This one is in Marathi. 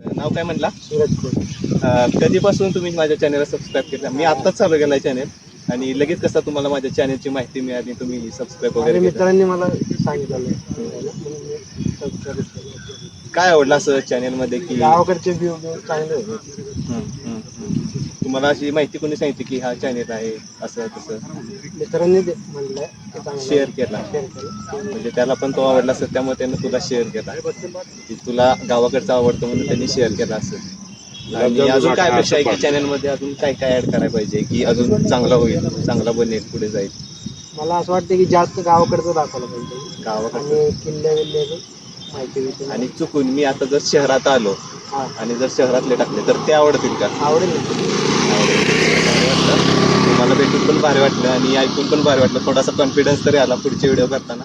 नाव काय म्हणला? सूरज अं, कधीपासून तुम्ही माझ्या चॅनलला सबस्क्राईब केलं? मी आत्ताच चालू केलाय चॅनल आणि लगेच कसा तुम्हाला माझ्या चॅनलची माहिती मिळाली तुम्ही सबस्क्राईब वगैरे केलं? मित्रांनी मला सांगितलं म्हणून मी सबस्क्राईब केलं. काय आवडलं असं चॅनलमध्ये की गावाकडचे व्ह्यू चांगले होते हम्म, हम्म, हम्म. तुम्हाला अशी माहिती कोणी सांगितली की हा चॅनल आहे असं तसं? मित्रांनी ते चांगलं शेअर केला. शेअर केलं. म्हणजे त्याला पण तो आवडला असेल त्यामुळे त्यानं तुला शेअर केला. की तुला गावाकडचं आवडतं म्हणून त्यांनी शेअर केला असेल. आणि अजून काय अपेक्षा आहे की चॅनलमध्ये अजून काय काय ऍड करायला पाहिजे की अजून चांगला होईल चांगला बनेल पुढे जाईल? मला असं वाटतं की जास्त गावाकडचं दाखवलं पाहिजे. गावाकडचं? आणि किल्ल्या विल्ल्याचं माहिती आणि चुकून मी आता जर शहरात आलो आणि जर शहरातले टाकले तर ते आवडतील का? आवडेल तुम्हाला भेटून पण भारी वाटलं आणि ऐकून पण भारी वाटलं. थोडासा कॉन्फिडन्स तरी आला पुढचे व्हिडिओ करताना.